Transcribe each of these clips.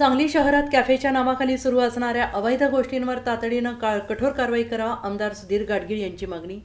सांगली शहरात कॅफेच्या नावाखाली सुरू असणाऱ्या अवैध गोष्टींवर तातडीनं का कठोर कारवाई करा आमदार सुधीर गाडगीळ यांची मागणी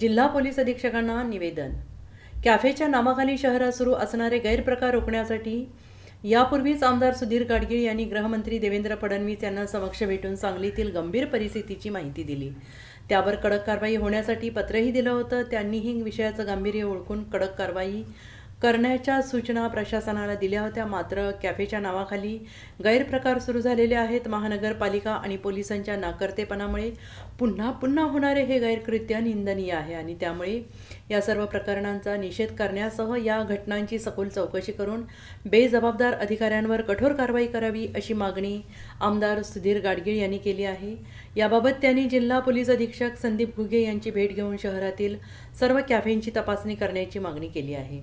जिल्हा पोलीस अधीक्षकांना निवेदन. कॅफेच्या नावाखाली शहरात सुरू असणारे गैरप्रकार रोखण्यासाठी यापूर्वीच आमदार सुधीर गाडगीळ यांनी गृहमंत्री देवेंद्र फडणवीस यांना समक्ष भेटून सांगलीतील गंभीर परिस्थितीची माहिती दिली. त्यावर कडक कारवाई होण्यासाठी पत्रही दिलं होतं. त्यांनीही विषयाचं गांभीर्य ओळखून कडक कारवाई करण्याच्या सूचना प्रशासनाला दिल्या होत्या. मात्र कॅफेच्या नावाखाली गैरप्रकार सुरू झालेले आहेत. महानगरपालिका आणि पोलिसांच्या नाकर्तेपणामुळे पुन्हा पुन्हा होणारे हे गैरकृत्य निंदनीय आहे आणि त्यामुळे या सर्व प्रकरणांचा निषेध करण्यासह या घटनांची सखोल चौकशी करून बेजबाबदार अधिकाऱ्यांवर कठोर कारवाई करावी अशी मागणी आमदार सुधीर गाडगीळ यांनी केली आहे. याबाबत त्यांनी जिल्हा पोलीस अधीक्षक संदीप घुगे यांची भेट घेऊन शहरातील सर्व कॅफेंची तपासणी करण्याची मागणी केली आहे.